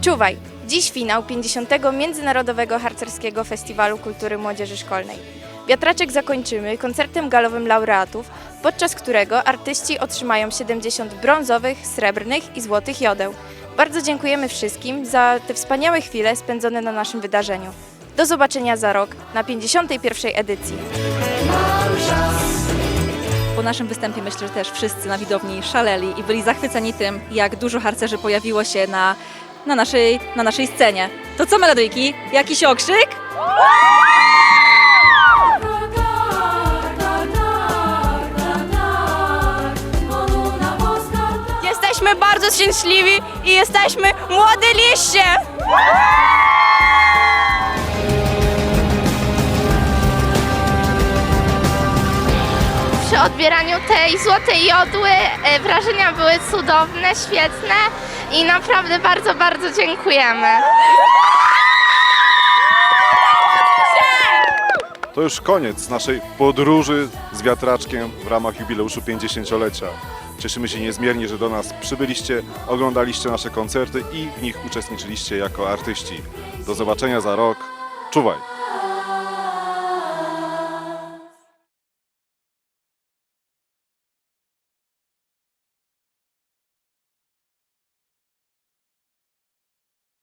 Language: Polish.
Czuwaj! Dziś finał 50. Międzynarodowego Harcerskiego Festiwalu Kultury Młodzieży Szkolnej. Wiatraczek zakończymy koncertem galowym laureatów, podczas którego artyści otrzymają 70 brązowych, srebrnych i złotych jodeł. Bardzo dziękujemy wszystkim za te wspaniałe chwile spędzone na naszym wydarzeniu. Do zobaczenia za rok na 51. edycji. Po naszym występie myślę, że też wszyscy na widowni szaleli i byli zachwyceni tym, jak dużo harcerzy pojawiło się na, na, naszej, na naszej scenie. To co, Meladyjki? Jakiś okrzyk? Jesteśmy bardzo szczęśliwi i jesteśmy młode liście! Odbieraniu tej złotej jodły e, wrażenia były cudowne, świetne i naprawdę bardzo, bardzo dziękujemy. To już koniec naszej podróży z wiatraczkiem w ramach jubileuszu 50-lecia. Cieszymy się niezmiernie, że do nas przybyliście, oglądaliście nasze koncerty i w nich uczestniczyliście jako artyści. Do zobaczenia za rok. Czuwaj!